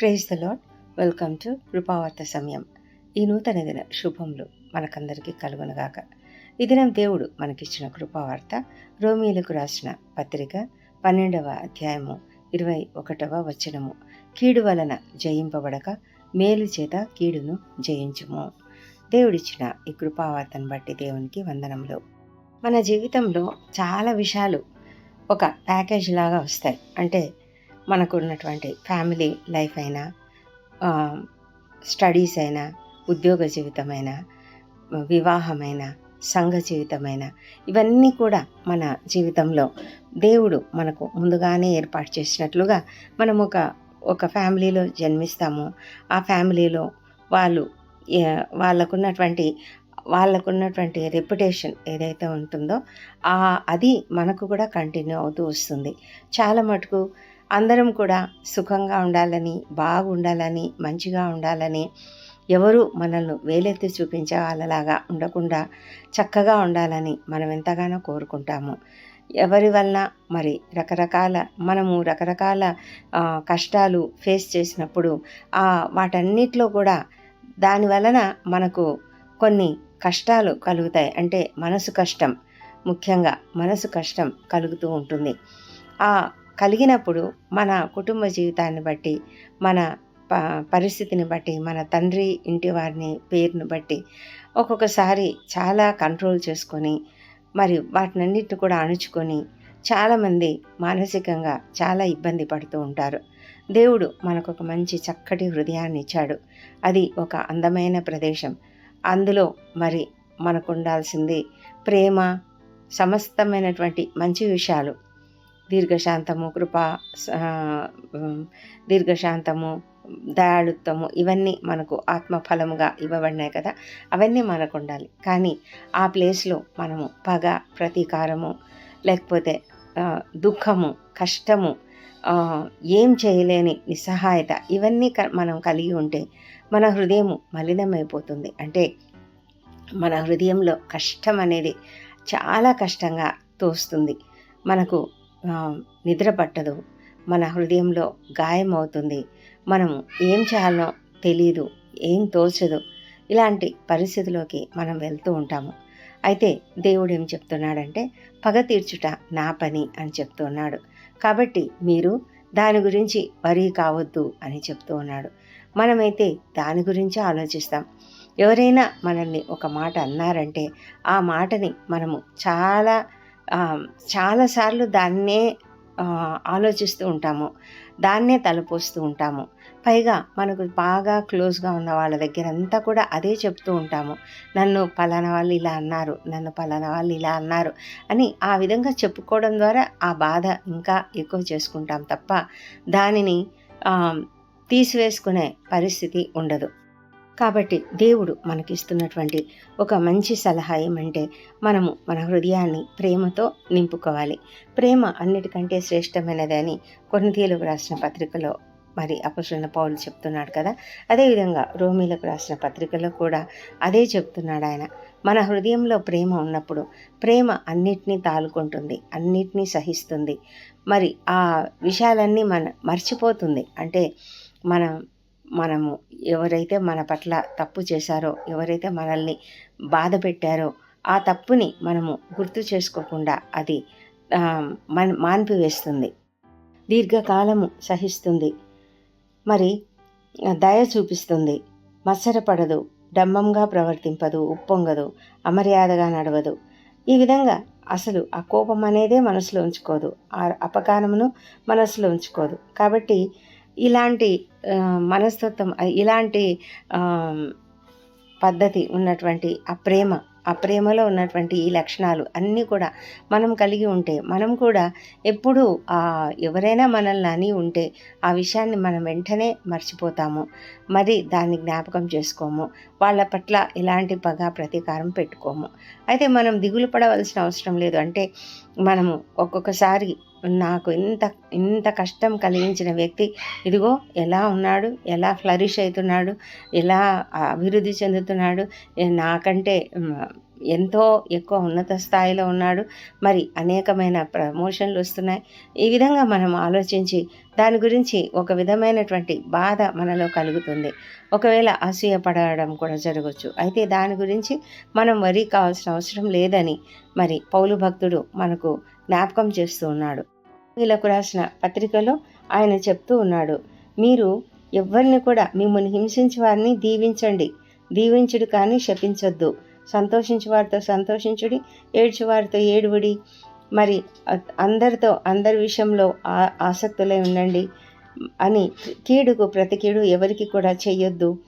Praise the Lord welcome to కృపావార్త సమయం. ఈ నూతన దిన శుభములు మనకందరికీ కలుగునగాక. ఈ దినం దేవుడు మనకిచ్చిన కృపావార్త రోమిలకు రాసిన పత్రిక పన్నెండవ అధ్యాయము ఇరవై ఒకటవ వచనము. కీడు వలన జయింపబడక మేలు చేత కీడును జయించుము. దేవుడిచ్చిన ఈ కృపావార్తను బట్టి దేవునికి వందనములు. మన జీవితంలో చాలా విషయాలు ఒక ప్యాకేజ్ లాగా వస్తాయి. అంటే మనకు ఉన్నటువంటి ఫ్యామిలీ లైఫ్ అయినా స్టడీస్ అయినా ఉద్యోగ జీవితమైనా వివాహమైన సంఘ జీవితమైన ఇవన్నీ కూడా మన జీవితంలో దేవుడు మనకు ముందుగానే ఏర్పాటు చేసినట్లుగా మనం ఒక ఒక ఫ్యామిలీలో జన్మిస్తాము. ఆ ఫ్యామిలీలో వాళ్ళు వాళ్ళకున్నటువంటి వాళ్ళకున్నటువంటి రెప్యుటేషన్ ఏదైతే ఉంటుందో ఆ అది మనకు కూడా కంటిన్యూ అవుతూ వస్తుంది. చాలా మటుకు అందరం కూడా సుఖంగా ఉండాలని బాగుండాలని మంచిగా ఉండాలని ఎవరు మనల్ని వేలెత్తి చూపించే వాళ్ళలాగా ఉండకుండా చక్కగా ఉండాలని మనం ఎంతగానో కోరుకుంటాము. ఎవరి వలన? మరి రకరకాల మనము రకరకాల కష్టాలు ఫేస్ చేసినప్పుడు ఆ వాటన్నిటిలో కూడా దాని వలన మనకు కొన్ని కష్టాలు కలుగుతాయి. అంటే మనసు కష్టం ముఖ్యంగా మనసు కష్టం కలుగుతూ ఉంటుంది. ఆ కలిగినప్పుడు మన కుటుంబ జీవితాన్ని బట్టి మన ప పరిస్థితిని బట్టి మన తండ్రి ఇంటి వారిని పేరుని బట్టి ఒక్కొక్కసారి చాలా కంట్రోల్ చేసుకొని మరి వాటినన్నిటిని కూడా అణుచుకొని చాలామంది మానసికంగా చాలా ఇబ్బంది పడుతూ ఉంటారు. దేవుడు మనకు ఒక మంచి చక్కటి హృదయాన్ని ఇచ్చాడు. అది ఒక అందమైన ప్రదేశం. అందులో మరి మనకు ఉండాల్సింది ప్రేమ సమస్తమైనటువంటి మంచి విషయాలు దీర్ఘశాంతము కృప దీర్ఘశాంతము దయాళుత్వము ఇవన్నీ మనకు ఆత్మఫలముగా ఇవ్వబడినాయి కదా అవన్నీ మనకు ఉండాలి. కానీ ఆ ప్లేస్లో మనము పగ ప్రతీకారము లేకపోతే దుఃఖము కష్టము ఏం చేయలేని నిస్సహాయత ఇవన్నీ క- మనం కలిగి ఉంటే మన హృదయము మలినమైపోతుంది. అంటే మన హృదయంలో కష్టం అనేది చాలా కష్టంగా తోస్తుంది. మనకు నిద్ర పట్టదు. మన హృదయంలో గాయం అవుతుంది మనం ఏం చేయాలో తెలియదు ఏం తోచదు. ఇలాంటి పరిస్థితిలోకి మనం వెళ్తూ ఉంటాము. అయితే దేవుడు ఏం చెప్తున్నాడంటే పగ తీర్చుట నా పని అని చెప్తున్నాడు. కాబట్టి మీరు దాని గురించి వరి కావద్దు అని చెప్తూ ఉన్నాడు. మనమైతే దాని గురించి ఆలోచిస్తాం. ఎవరైనా మనల్ని ఒక మాట అన్నారంటే ఆ మాటని మనము చాలా చాలాసార్లు దాన్నే ఆలోచిస్తూ ఉంటాము. దాన్నే తలపోస్తూ ఉంటాము. పైగా మనకు బాగా క్లోజ్గా ఉన్న వాళ్ళ దగ్గర అంతా కూడా అదే చెప్తూ ఉంటాము. నన్ను పలానా వాళ్ళు ఇలా అన్నారు నన్ను పలానా వాళ్ళు ఇలా అన్నారు అని ఆ విధంగా చెప్పుకోవడం ద్వారా ఆ బాధ ఇంకా ఎక్కువ చేసుకుంటాం తప్ప దానిని తీసివేసుకునే పరిస్థితి ఉండదు. కాబట్టి దేవుడు మనకిస్తున్నటువంటి ఒక మంచి సలహా ఏమంటే మనము మన హృదయాన్ని ప్రేమతో నింపుకోవాలి. ప్రేమ అన్నిటికంటే శ్రేష్టమైనది అని కొన్నితీలకు రాసిన పత్రికలో మరి అపసరణ పౌలు చెప్తున్నాడు కదా. అదేవిధంగా రోమిలకు రాసిన పత్రికలో కూడా అదే చెప్తున్నాడు ఆయన. మన హృదయంలో ప్రేమ ఉన్నప్పుడు ప్రేమ అన్నిటినీ తాలుకుంటుంది అన్నిటినీ సహిస్తుంది. మరి ఆ విషయాలన్నీ మన మర్చిపోతుంది. అంటే మనం మనము ఎవరైతే మన పట్ల తప్పు చేశారో ఎవరైతే మనల్ని బాధ పెట్టారో ఆ తప్పుని మనము గుర్తు చేసుకోకుండా అది మన మాన్పివేస్తుంది. దీర్ఘకాలము సహిస్తుంది. మరి దయ చూపిస్తుంది. మత్సరపడదు డంబంగా ప్రవర్తింపదు ఉప్పొంగదు అమర్యాదగా నడవదు. ఈ విధంగా అసలు ఆ కోపం అనేదే మనసులో ఉంచుకోదు. ఆ అపకారమును మనసులో ఉంచుకోదు. కాబట్టి ఇలాంటి మనస్తత్వం ఇలాంటి పద్ధతి ఉన్నటువంటి ఆ ప్రేమ ఆ ప్రేమలో ఉన్నటువంటి ఈ లక్షణాలు అన్నీ కూడా మనం కలిగి ఉంటే మనం కూడా ఎప్పుడు ఆ ఎవరైనా మనల్ని అని ఉంటే ఆ విషయాన్ని మనం వెంటనే మర్చిపోతాము. మరి దాన్ని జ్ఞాపకం చేసుకోము. వాళ్ళ పట్ల ఎలాంటి పగ ప్రతీకారం పెట్టుకోము. అయితే మనం దిగులు పడవలసిన అవసరం లేదు. అంటే మనము ఒక్కొక్కసారి నాకు ఇంత ఇంత కష్టం కలిగించిన వ్యక్తి. ఇదిగో ఎలా ఉన్నాడు? ఎలా ఫ్లరిష్ అవుతున్నాడు? ఎలా అభివృద్ధి చెందుతున్నాడు? నాకంటే ఎంతో ఎక్కువ ఉన్నత స్థాయిలో ఉన్నాడు. మరి అనేకమైన ప్రమోషన్లు వస్తున్నాయి. ఈ విధంగా మనం ఆలోచించి దాని గురించి ఒక విధమైనటువంటి బాధ మనలో కలుగుతుంది. ఒకవేళ అసూయ పడడం కూడా జరగవచ్చు అయితే దాని గురించి మనం వరి కావాల్సిన అవసరం లేదని మరి పౌలు భక్తుడు మనకు జ్ఞాపకం చేస్తూ ఉన్నాడు. వీళ్ళకు రాసిన పత్రికలో ఆయన చెప్తూ ఉన్నాడు మీరు ఎవరిని కూడా మిమ్మల్ని హింసించే వారిని దీవించండి. దీవించుడు కానీ శపించొద్దు. సంతోషించే వారితో సంతోషించుడి ఏడ్చు వారితో ఏడువుడి. మరి అందరితో అందరి విషయంలో ఆ- ఆసక్తులై ఉండండి అని కీడుకు ప్రతి కీడు ఎవరికి కూడా చెయ్యొద్దు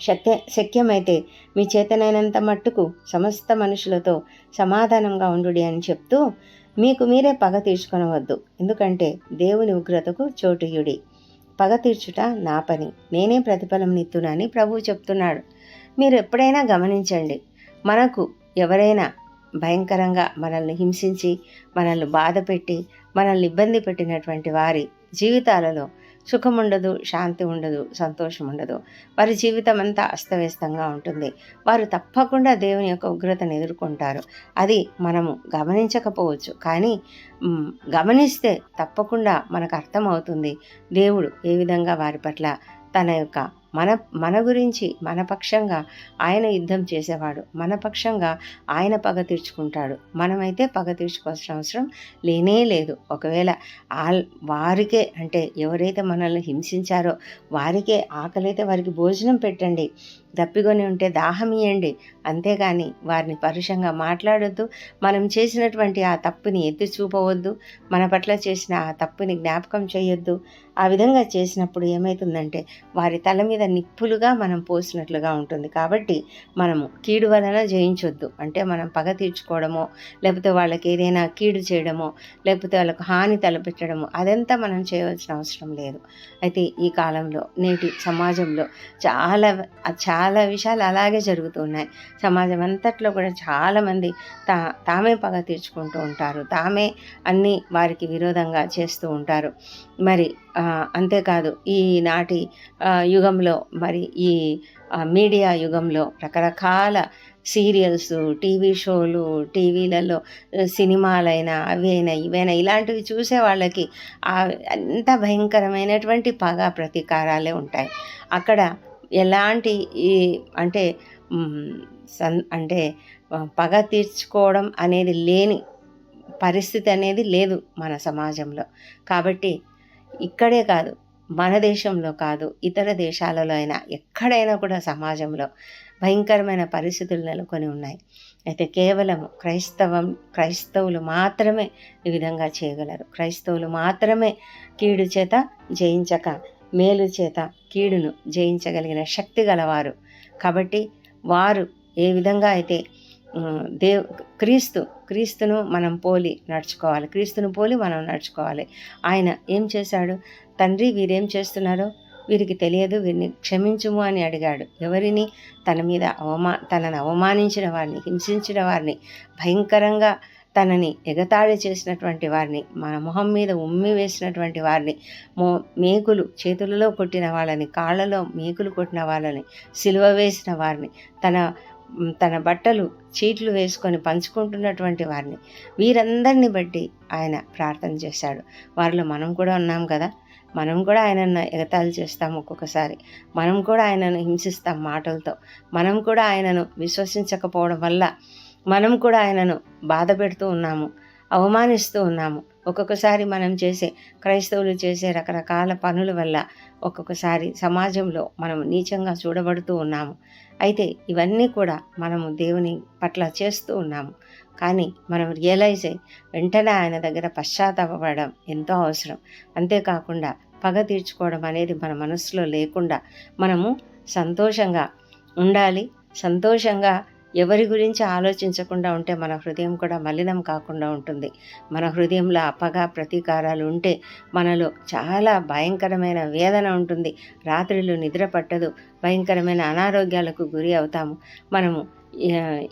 శక్య శక్యమైతే మీ చేతనైనంత మట్టుకు సమస్త మనుషులతో సమాధానంగా ఉండు అని చెప్తూ మీకు మీరే పగ తీర్చుకొనవద్దు. ఎందుకంటే దేవుని ఉగ్రతకు చోటుయుడి పగ తీర్చుట నా పని. నేనే ప్రతిఫలం నిత్తునని ప్రభువు చెప్తున్నాడు. మీరు ఎప్పుడైనా గమనించండి. మనకు ఎవరైనా భయంకరంగా మనల్ని హింసించి మనల్ని బాధ పెట్టి మనల్ని ఇబ్బంది పెట్టినటువంటి వారి జీవితాలలో సుఖం ఉండదు శాంతి ఉండదు సంతోషం ఉండదు వారి జీవితం అంతా అస్తవ్యస్తంగా ఉంటుంది. వారు తప్పకుండా దేవుని యొక్క ఉగ్రతను ఎదుర్కొంటారు. అది మనము గమనించకపోవచ్చు. కానీ గమనిస్తే తప్పకుండా మనకు అర్థమవుతుంది దేవుడు ఏ విధంగా వారి పట్ల తన యొక్క మన మన గురించి మన పక్షంగా ఆయన యుద్ధం చేసేవాడు. మన పక్షంగా ఆయన పగ తీర్చుకుంటాడు. మనమైతే పగ తీర్చుకోవాల్సిన అవసరం లేనే లేదు. ఒకవేళ ఆల్ వారికే అంటే ఎవరైతే మనల్ని హింసించారో వారికే ఆకలైతే వారికి భోజనం పెట్టండి. దప్పికొని ఉంటే దాహం ఇయ్యండి. అంతేగాని వారిని పరుషంగా మాట్లాడొద్దు. మనం చేసినటువంటి ఆ తప్పుని ఎత్తి చూపవద్దు. మన పట్ల చేసిన ఆ తప్పుని జ్ఞాపకం చేయొద్దు. ఆ విధంగా చేసినప్పుడు ఏమవుతుందంటే వారి తల మీద నిప్పులుగా మనం పోసినట్లుగా ఉంటుంది. కాబట్టి మనము కీడు వలన జయించొద్దు. అంటే మనం పగ తీర్చుకోవడమో లేకపోతే వాళ్ళకి ఏదైనా కీడు చేయడమో లేకపోతే వాళ్ళకు హాని తలపెట్టడమో అదంతా మనం చేయవలసిన అవసరం లేదు. అయితే ఈ కాలంలో నేటి సమాజంలో చాలా చాలా విషయాలు అలాగే జరుగుతున్నాయి సమాజం అంతట్లో కూడా చాలామంది తా తామే పగ తీర్చుకుంటూ ఉంటారు. తామే అన్నీ వారికి విరోధంగా చేస్తూ ఉంటారు. మరి అంతేకాదు ఈనాటి యుగంలో మరి ఈ మీడియా యుగంలో రకరకాల సీరియల్స్ టీవీ షోలు టీవీలలో సినిమాలైనా అవైనా ఇవైనా ఇలాంటివి చూసే వాళ్ళకి అంత భయంకరమైనటువంటి పగ ప్రతీకారాలే ఉంటాయి. అక్కడ ఎలాంటి ఈ అంటే సన్ అంటే పగ తీర్చుకోవడం అనేది లేని పరిస్థితి అనేది లేదు మన సమాజంలో. కాబట్టి ఇక్కడే కాదు మన దేశంలో కాదు ఇతర దేశాలలో అయినా ఎక్కడైనా కూడా సమాజంలో భయంకరమైన పరిస్థితులు నెలకొని ఉన్నాయి. అయితే కేవలం క్రైస్తవం క్రైస్తవులు మాత్రమే ఈ విధంగా చేయగలరు. క్రైస్తవులు మాత్రమే కీడు చేత జయించక మేలు చేత కీడును జయించగలిగిన శక్తి గలవారు. కాబట్టి వారు ఏ విధంగా అయితే దేవు దేవ్ క్రీస్తు క్రీస్తును మనం పోలి నడుచుకోవాలి. క్రీస్తును పోలి మనం నడుచుకోవాలి. ఆయన ఏం చేశాడు? తండ్రి వీరేం చేస్తున్నారో వీరికి తెలియదు. వీరిని క్షమించుము అని అడిగాడు. ఎవరిని? తన మీద అవమా తనను అవమానించిన వారిని హింసించిన వారిని భయంకరంగా తనని ఎగతాళి చేసినటువంటి వారిని మన మొహం మీద ఉమ్మి వేసినటువంటి వారిని మో మేకులు చేతులలో కొట్టిన వాళ్ళని కాళ్ళలో మేకులు కొట్టిన వాళ్ళని సిలువ వేసిన వారిని తన తన బట్టలు చీట్లు వేసుకొని పంచుకుంటున్నటువంటి వారిని. వీరందరిని బట్టి ఆయన ప్రార్థన చేశాడు. వారిలో మనం కూడా ఉన్నాం కదా. మనం కూడా ఆయనను ఎగతాళి చేస్తాం ఒక్కొక్కసారి. మనం కూడా ఆయనను హింసిస్తాం మాటలతో. మనం కూడా ఆయనను విశ్వసించకపోవడం వల్ల మనం కూడా ఆయనను బాధ పెడుతూ ఉన్నాము అవమానిస్తూ ఉన్నాము. ఒక్కొక్కసారి మనం చేసే క్రైస్తవులు చేసే రకరకాల పనుల వల్ల ఒక్కొక్కసారి సమాజంలో మనం నీచంగా చూడబడుతూ ఉన్నాము. అయితే ఇవన్నీ కూడా మనము దేవుని పట్ల చేస్తూ ఉన్నాము. కానీ మనం రియలైజ్ అయ్యి వెంటనే ఆయన దగ్గర పశ్చాత్తాపడడం ఎంతో అవసరం. అంతేకాకుండా పగ తీర్చుకోవడం అనేది మన మనసులో లేకుండా మనము సంతోషంగా ఉండాలి. సంతోషంగా ఎవరి గురించి ఆలోచించకుండా ఉంటే మన హృదయం కూడా మలినం కాకుండా ఉంటుంది. మన హృదయంలో అపగ ప్రతీకారాలు ఉంటే మనలో చాలా భయంకరమైన వేదన ఉంటుంది. రాత్రిలో నిద్ర పట్టదు. భయంకరమైన అనారోగ్యాలకు గురి అవుతాము. మనము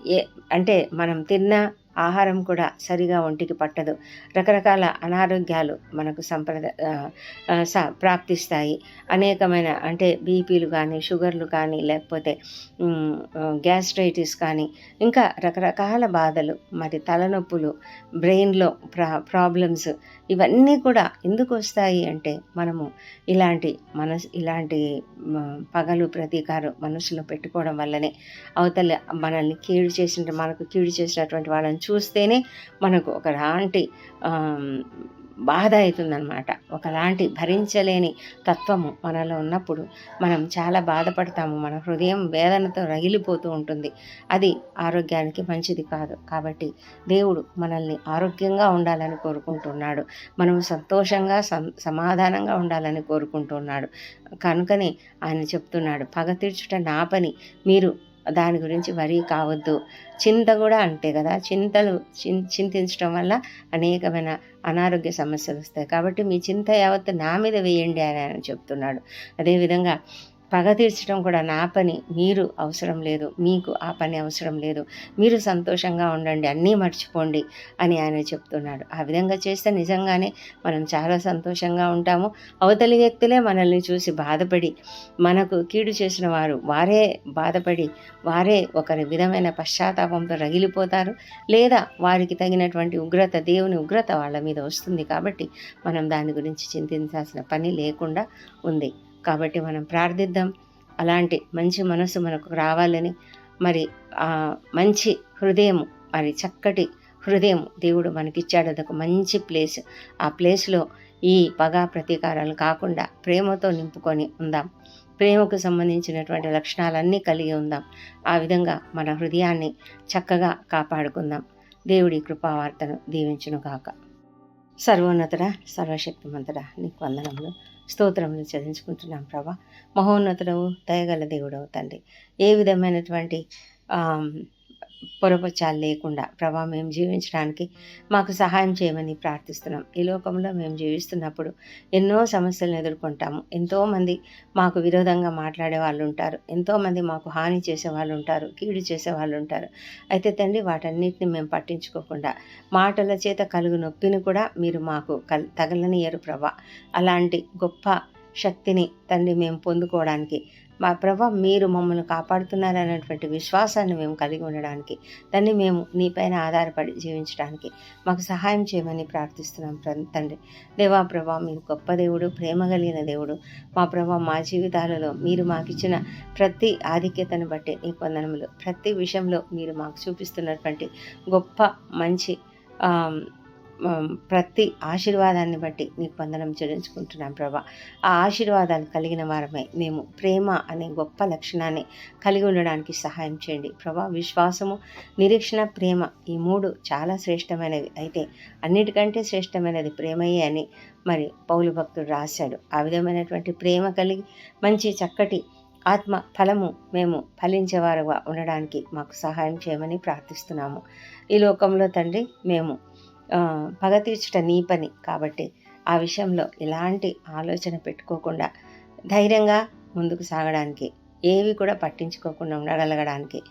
ఏ- అంటే మనం తిన్నా ఆహారం కూడా సరిగా ఒంటికి పట్టదు. రకరకాల అనారోగ్యాలు మనకు సంప్రద ప్రాప్తిస్తాయి. అనేకమైన అంటే బీపీలు కానీ షుగర్లు కానీ లేకపోతే గ్యాస్ట్రైటిస్ కానీ ఇంకా రకరకాల బాధలు మరి తలనొప్పులు బ్రెయిన్లో ప్రా ప్రాబ్లమ్స్ ఇవన్నీ కూడా ఎందుకు వస్తాయి అంటే మనము ఇలాంటి మనసు ఇలాంటి పగలు ప్రతీకారం మనసులో పెట్టుకోవడం వల్లనే అవతల మనల్ని కీడు చేసిన మనకు కీడు చేసినటువంటి వాళ్ళని చూస్తేనే మనకు ఒకలాంటి లాంటి బాధ అవుతుందన్నమాట ఒకలాంటి భరించలేని తత్వము మనలో ఉన్నప్పుడు మనం చాలా బాధపడతాము. మన హృదయం వేదనతో రగిలిపోతూ ఉంటుంది. అది ఆరోగ్యానికి మంచిది కాదు. కాబట్టి దేవుడు మనల్ని ఆరోగ్యంగా ఉండాలని కోరుకుంటున్నాడు. మనం సంతోషంగా సం సమాధానంగా ఉండాలని కోరుకుంటున్నాడు. కనుకనే ఆయన చెప్తున్నాడు పగ తీర్చుట నా పని. మీరు దాని గురించి వరి కావద్దు. చింత కూడా అంతే కదా. చింతలు చిం చింతించడం వల్ల అనేకమైన అనారోగ్య సమస్యలు వస్తాయి. కాబట్టి మీ చింత యావత్తు నా మీద వేయండి అని ఆయన చెప్తున్నాడు. అదేవిధంగా పగ తీర్చడం కూడా నా పని మీరు అవసరం లేదు మీకు ఆ పని అవసరం లేదు మీరు సంతోషంగా ఉండండి అన్నీ మర్చిపోండి అని ఆయన చెప్తున్నాడు. ఆ విధంగా చేస్తే నిజంగానే మనం చాలా సంతోషంగా ఉంటాము. అవతలి వ్యక్తులే మనల్ని చూసి బాధపడి మనకు కీడు చేసిన వారు వారే బాధపడి వారే ఒకరి విధమైన పశ్చాత్తాపంతో రగిలిపోతారు. లేదా వారికి తగినటువంటి ఉగ్రత దేవుని ఉగ్రత వాళ్ళ మీద వస్తుంది కాబట్టి మనం దాని గురించి చింతించాల్సిన పని లేకుండా ఉంది. కాబట్టి మనం ప్రార్థిద్దాం. అలాంటి మంచి మనసు మనకు రావాలని మరి ఆ మంచి హృదయం మరి చక్కటి హృదయం దేవుడు మనకిచ్చాడు. అదొక మంచి ప్లేస్. ఆ ప్లేస్లో ఈ పగ ప్రతీకారాలు కాకుండా ప్రేమతో నింపుకొని ఉందాం. ప్రేమకు సంబంధించినటువంటి లక్షణాలన్నీ కలిగి ఉందాం. ఆ విధంగా మన హృదయాన్ని చక్కగా కాపాడుకుందాం. దేవుడి కృపావార్తను దీవించునుగాక. సర్వోన్నతుడ సర్వశక్తిమంతుడ నీకు వందనములు. స్తోత్రములు చదివించుకుంటున్నాం ప్రభా. మహోన్నతుడవు దయగల దేవుడవు తండ్రి. ఏ విధమైనటువంటి పొరపచాలు లేకుండా ప్రభా మేము జీవించడానికి మాకు సహాయం చేయమని ప్రార్థిస్తున్నాం. ఈ లోకంలో మేము జీవిస్తున్నప్పుడు ఎన్నో సమస్యలను ఎదుర్కొంటాము. ఎంతోమంది మాకు విరోధంగా మాట్లాడే వాళ్ళు ఉంటారు. ఎంతోమంది మాకు హాని చేసే వాళ్ళు ఉంటారు. కీడు చేసే వాళ్ళు ఉంటారు. అయితే తండ్రి వాటన్నిటిని మేము పట్టించుకోకుండా మాటల చేత కలుగు నొప్పిని కూడా మీరు మాకు కల్ తగలనియరు ప్రభా. అలాంటి గొప్ప శక్తిని తండ్రి మేము పొందుకోవడానికి మా ప్రభా మీరు మమ్మల్ని కాపాడుతున్నారనేటువంటి విశ్వాసాన్ని మేము కలిగి ఉండడానికి దాన్ని మేము నీపైన ఆధారపడి జీవించడానికి మాకు సహాయం చేయమని ప్రార్థిస్తున్నాం తండ్రి. దేవా ప్రభా మీరు గొప్ప దేవుడు ప్రేమ కలిగిన దేవుడు. మా ప్రభా మా జీవితాలలో మీరు మాకిచ్చిన ప్రతి ఆధిక్యతను బట్టి నీ పొందనములు ప్రతి విషయంలో మీరు మాకు చూపిస్తున్నటువంటి గొప్ప మంచి ప్రతి ఆశీర్వాదాన్ని బట్టి నీకు వందనం చెల్లించుకుంటున్నాం ప్రభా. ఆ ఆశీర్వాదాలు కలిగిన వారమే మేము ప్రేమ అనే గొప్ప లక్షణాన్ని కలిగి ఉండడానికి సహాయం చేయండి. ప్రభా విశ్వాసము నిరీక్షణ ప్రేమ ఈ మూడు చాలా శ్రేష్టమైనవి. అయితే అన్నిటికంటే శ్రేష్టమైనది ప్రేమయే అని మరి పౌలు భక్తుడు రాశాడు. ఆ విధమైనటువంటి ప్రేమ కలిగి మంచి చక్కటి ఆత్మ ఫలము మేము ఫలించేవారుగా ఉండడానికి మాకు సహాయం చేయమని ప్రార్థిస్తున్నాము. ఈ లోకంలో తండ్రి మేము పగ తీర్చుట నీ పని. కాబట్టి ఆ విషయంలో ఎలాంటి ఆలోచన పెట్టుకోకుండా ధైర్యంగా ముందుకు సాగడానికి ఏవి కూడా పట్టించుకోకుండా ఉండగలగడానికి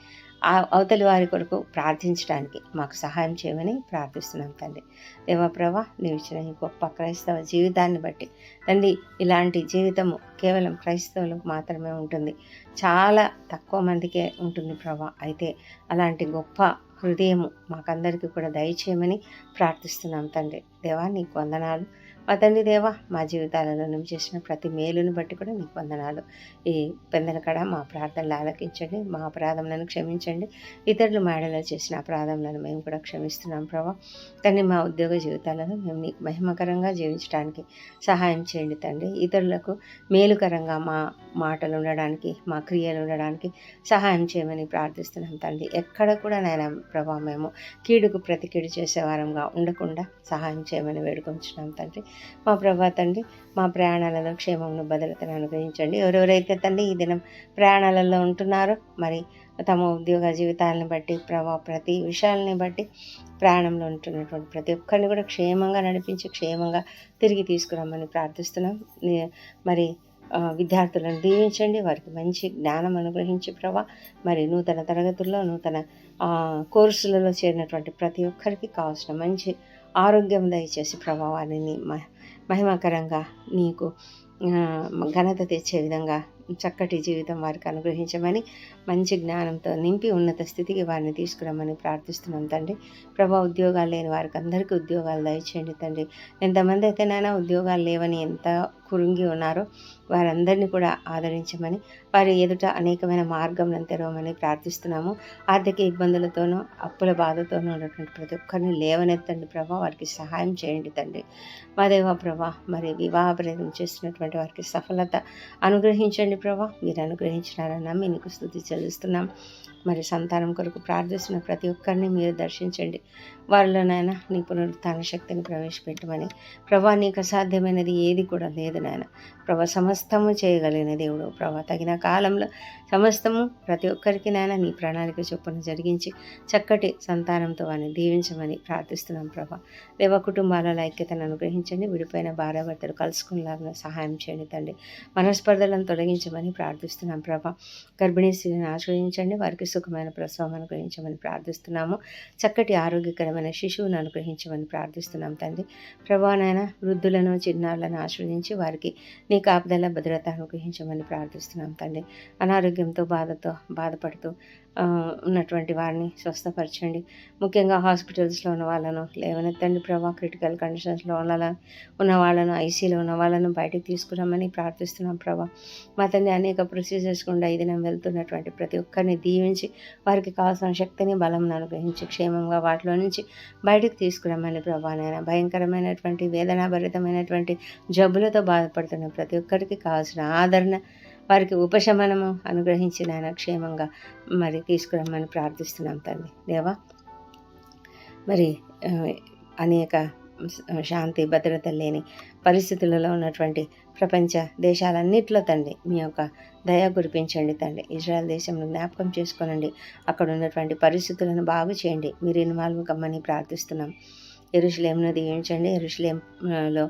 ఆ అవతలి వారి కొరకు ప్రార్థించడానికి మాకు సహాయం చేయమని ప్రార్థిస్తున్నాం తండ్రి. దేవప్రభ నీవు ఇచ్చిన ఈ గొప్ప క్రైస్తవ జీవితాన్ని బట్టి తండ్రి ఇలాంటి జీవితము కేవలం క్రైస్తవులకు మాత్రమే ఉంటుంది. చాలా తక్కువ మందికే ఉంటుంది ప్రభా. అయితే అలాంటి గొప్ప హృదయము మాకందరికీ కూడా దయచేయమని ప్రార్థిస్తున్నాం తండ్రి. దేవా నీకు వందనాలు. మా తండ్రి దేవా మా జీవితాలలో నువ్వు చేసిన ప్రతి మేలును బట్టి కూడా నీకు వందనాలు. ఈ పెందల కడ మా ప్రార్థనలు ఆలకించండి మా అపరాధములను క్షమించండి. ఇతరులు మేడలో చేసిన అపరాధములను మేము కూడా క్షమిస్తున్నాం ప్రభా. తండ్రి మా ఉద్యోగ జీవితాలలో మేము నీకు మహిమకరంగా జీవించడానికి సహాయం చేయండి తండ్రి. ఇతరులకు మేలుకరంగా మా మాటలు ఉండడానికి మా క్రియలు ఉండడానికి సహాయం చేయమని ప్రార్థిస్తున్నాం తండ్రి. ఎక్కడ కూడా నాయన ప్రభా మేము కీడుకు ప్రతి కీడు చేసేవారంగా ఉండకుండా సహాయం చేయమని వేడుకొంచున్నాం తండ్రి. మా ప్రభా తండ్రి మా ప్రయాణాలలో క్షేమమును భద్రతను అనుగ్రహించండి. ఎవరెవరైతే తండ్రి ఈ దినం ప్రయాణాలలో ఉంటున్నారో మరి తమ ఉద్యోగ జీవితాలను బట్టి ప్రభా ప్రతి విషయాలని బట్టి ప్రయాణంలో ఉంటున్నటువంటి ప్రతి ఒక్కరిని కూడా క్షేమంగా నడిపించి క్షేమంగా తిరిగి తీసుకురమ్మని ప్రార్థిస్తున్నాం. మరి విద్యార్థులను దీవించండి. వారికి మంచి జ్ఞానం అనుగ్రహించి ప్రభా మరి నూతన తరగతుల్లో నూతన కోర్సులలో చేరినటువంటి ప్రతి ఒక్కరికి కావాల్సిన మంచి ఆరోగ్యం దయచేసి ప్రభావాన్ని మహిమకరంగా నీకు ఘనత తెచ్చే విధంగా చక్కటి జీవితం వారికి అనుగ్రహించమని మంచి జ్ఞానంతో నింపి ఉన్నత స్థితికి వారిని తీసుకురమ్మని ప్రార్థిస్తున్నాం తండ్రి. ప్రభా ఉద్యోగాలు లేని వారికి అందరికీ ఉద్యోగాలు దయచేయండి తండ్రి. ఎంతమంది అయితే నాయన ఉద్యోగాలు లేవని ఎంత కురుంగి ఉన్నారో. వారందరినీ కూడా ఆదరించమని వారి ఎదుట అనేకమైన మార్గం తెరవమని ప్రార్థిస్తున్నాము. ఆర్థిక ఇబ్బందులతోనూ అప్పుల బాధతోనూ ఉన్నటువంటి ప్రతి ఒక్కరిని లేవనెత్తండి ప్రభా. వారికి సహాయం చేయండి తండ్రి. మా దేవ ప్రభా మరి వివాహ ప్రయత్నం చేస్తున్నటువంటి వారికి సఫలత అనుగ్రహించండి ప్రభా. మీరు అనుగ్రహించినారని నమ్మి నీకు స్థుతి చెల్లిస్తున్నాం. మరి సంతానం కొరకు ప్రార్థిస్తున్న ప్రతి ఒక్కరిని మీరు దర్శించండి. వారిలోనైనా నీ పునరుత్న శక్తిని ప్రవేశపెట్టమని. ప్రభా నీకు అసాధ్యమైనది ఏది కూడా లేదు నాయన. ప్రభా సమస్తము చేయగలిగిన దేవుడు. ప్రభా తగిన కాలంలో సమస్తము ప్రతి ఒక్కరికి నాయన నీ ప్రణాళిక చొప్పున జరిగించి చక్కటి సంతానంతో వారిని దీవించమని ప్రార్థిస్తున్నాం ప్రభా. దేవ కుటుంబాల ఐక్యతను అనుగ్రహించండి. విడిపోయిన భార్యాభర్తలు కలుసుకునేలాగా సహాయం చేయండి తండ్రి. మనస్పర్ధలను తొలగించమని ప్రార్థిస్తున్నాం ప్రభా. గర్భిణీ స్త్రీని ఆశ్రయించండి. వారికి సుఖమైన ప్రసవం అనుగ్రహించమని ప్రార్థిస్తున్నాము. చక్కటి ఆరోగ్యకరమైన శిశువును అనుగ్రహించమని ప్రార్థిస్తున్నాం తండ్రి. ప్రభానైన వృద్ధులను చిన్నారులను ఆశ్రయించి వారికి నీ కాపుదల భద్రత అనుగ్రహించమని ప్రార్థిస్తున్నాం తండ్రి. అనారోగ్యంతో బాధతో బాధపడుతూ ఉన్నటువంటి వారిని స్వస్థపరచండి. ముఖ్యంగా హాస్పిటల్స్లో ఉన్న వాళ్ళను లేవనెత్తండి ప్రభా క్రిటికల్ కండిషన్స్లో ఉన్న ఉన్న వాళ్ళను ఐసీలో ఉన్న వాళ్ళను బయటికి తీసుకురమ్మని ప్రార్థిస్తున్నాం ప్రభా. మా తండ్రి అనేక ప్రొసీజర్స్ గుండా ఈ దినం వెళ్తున్నటువంటి ప్రతి ఒక్కరిని దీవించి వారికి కావాల్సిన శక్తిని బలం అనుగ్రహించి క్షేమంగా వాటిలో నుంచి బయటకు తీసుకురమ్మని ప్రభా భయంకరమైనటువంటి వేదనాభరితమైనటువంటి జబ్బులతో బాధపడుతున్న ప్రతి ఒక్కరికి కావాల్సిన ఆదరణ వారికి ఉపశమనము అనుగ్రహించిన ఆయన క్షేమంగా మరి తీసుకురమ్మని ప్రార్థిస్తున్నాం తండ్రి. దేవా మరి అనేక శాంతి భద్రత లేని పరిస్థితులలో ఉన్నటువంటి ప్రపంచ దేశాలన్నిట్లో తండ్రి మీ యొక్క దయ కురిపించండి తండ్రి. ఇజ్రాయెల్ దేశంలో జ్ఞాపకం చేసుకోనండి. అక్కడ ఉన్నటువంటి పరిస్థితులను బాగు చేయండి. మీరు ఇన్వాల్వ్ కమ్మని ప్రార్థిస్తున్నాం. ఎరుషులేమును దీవించండి. ఎరుషులేంలో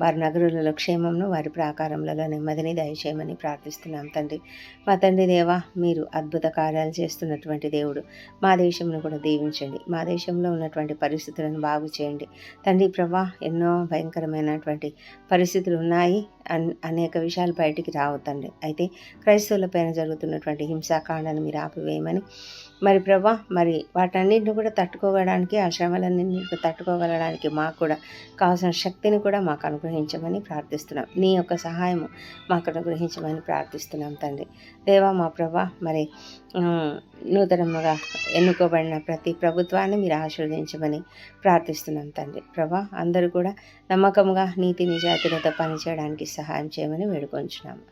వారి నగరులలో క్షేమంను వారి ప్రాకారములలో నెమ్మదిని దయచేయమని ప్రార్థిస్తున్నాం తండ్రి. మా తండ్రి దేవా మీరు అద్భుత కార్యాలు చేస్తున్నటువంటి దేవుడు. మా దేశంను కూడా దీవించండి. మా దేశంలో ఉన్నటువంటి పరిస్థితులను బాగు చేయండి. తండ్రి ప్రభా ఎన్నో భయంకరమైనటువంటి పరిస్థితులు ఉన్నాయి. అన్ అనేక విషయాలు బయటికి రావద్దండి. అయితే క్రైస్తవుల పైన జరుగుతున్నటువంటి హింసాకాండాన్ని మీరు ఆపివేయమని మరి ప్రభా మరి వాటన్నిటిని కూడా తట్టుకోవడానికి ఆ శ్రమలన్నింటిని తట్టుకోగలడానికి మాకు కూడా కావాల్సిన శక్తిని కూడా మాకు అనుగ్రహించమని ప్రార్థిస్తున్నాం. నీ యొక్క సహాయము మాకు అనుగ్రహించమని ప్రార్థిస్తున్నాం తండ్రి. దేవా మా ప్రభా మరి నూతనముగా ఎన్నుకోబడిన ప్రతి ప్రభుత్వాన్ని మీరు ఆశీర్వదించమని ప్రార్థిస్తున్నాం తండ్రి. ప్రభా అందరూ కూడా నమ్మకంగా నీతి నిజాయితీలతో పనిచేయడానికి సహాయం చేయమని వేడుకొంచున్నాము.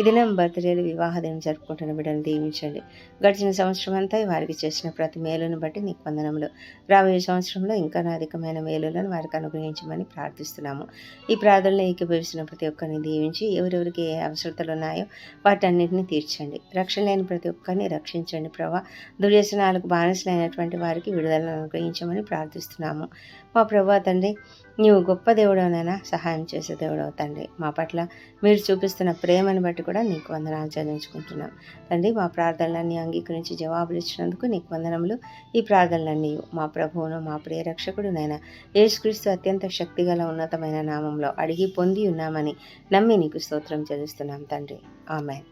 ఇది నా బర్త్డేలు వివాహ దినం జరుపుకుంటున్న బిడ్డను దీవించండి. గడిచిన సంవత్సరం అంతా వారికి చేసిన ప్రతి మేలును బట్టి నీకు వందనములు. రాబోయే సంవత్సరంలో ఇంకా అధికమైన మేలులను వారికి అనుగ్రహించమని ప్రార్థిస్తున్నాము. ఈ ప్రార్థనలో ఏకీభవిస్తున్న ప్రతి ఒక్కరిని దీవించి ఎవరెవరికి ఏ అవసరతలు ఉన్నాయో వాటన్నిటిని తీర్చండి. రక్షణ లేని ప్రతి ఒక్కరిని రక్షించండి ప్రభా. దుర్వ్యసనాలకు బానిసలైనటువంటి వారికి విడుదలను అనుగ్రహించమని ప్రార్థిస్తున్నాము. మా ప్రభా తండ్రి నీవు గొప్ప దేవుడవనైనా సహాయం చేసే దేవుడవు తండ్రి. మా పట్ల మీరు చూపిస్తున్న ప్రేమను బట్టి కూడా నీకు వందనాలు చెల్లించుకుంటున్నాం. తండ్రి మా ప్రార్థనలన్నీ అంగీకరించి జవాబులు ఇచ్చినందుకు నీకు వందనములు. ఈ ప్రార్థనలన్నీ మా ప్రభువును మా ప్రియ రక్షకుడునైనా యేసుక్రీస్తు అత్యంత శక్తిగల ఉన్నతమైన నామంలో అడిగి పొంది ఉన్నామని నమ్మి నీకు స్తోత్రం చెల్లిస్తున్నాం తండ్రి. ఆమెన్.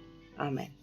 ఆమెన్.